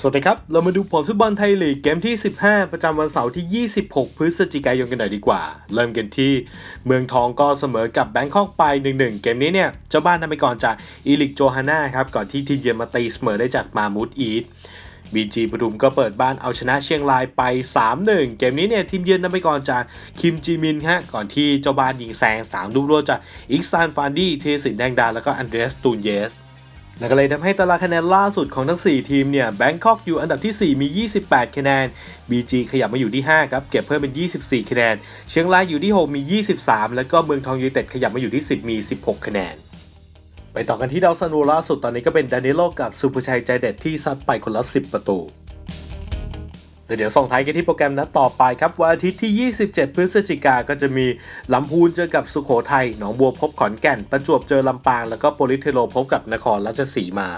สวัสดีครับ เรามาดูผลฟุตบอลไทยลีกเกมที่ 15 ประจำวันเสาร์ที่ 26 พฤศจิกายนกันหน่อยดีกว่า เริ่มกันที่เมืองทองก็เสมอกับแบงคอกไป 1-1 เกมนี้เนี่ยเจ้าบ้านนำไปก่อนจากอีลิกโจฮาน่าครับ ก่อนที่ทีมเยือนมาตีเสมอได้จากมามูดอีทบีจีปทุมก็เปิดบ้านเอาชนะเชียงรายไป 3-1 เกมนี้เนี่ยทีมเยือนนำไปก่อนจากคิมจีมินฮะก่อนที่เจ้าบ้านยิงแซง3ลูกรวดจากอิกซานฟานดี้เทสินแดงดาแล้วก็อันเดรสตูนเยส และก็เลยทำให้ตารางคะแนนล่าสุดของทั้ง 4 ทีมเนี่ยแบงคอกอยู่อันดับที่ 4 มี 28 คะแนน BG ขยับมาอยู่ที่ 5 ครับ เก็บเพิ่มเป็น 24 คะแนน เชียงรายอยู่ที่ 6 มี 23 แล้วก็เมืองทองยูไนเต็ดขยับมาอยู่ที่ 10 มี 16 คะแนน ไปต่อกันที่ดาวซันโวล่าสุดตอนนี้ก็เป็นดานิโลกับสุภชัยใจเด็ดที่ซัดไปคนละ 10 ประตู แต่เดี๋ยวส่งท้ายกันที่โปรแกรมนัดต่อไปครับวันอาทิตย์ที่ 27 พฤศจิกาก็จะมีลำพูนเจอกับสุโขทัยหนองบัวพบขอนแก่น ประจวบเจอลำปาง แล้วก็โปลิเทโลพบกับนครราชสีมา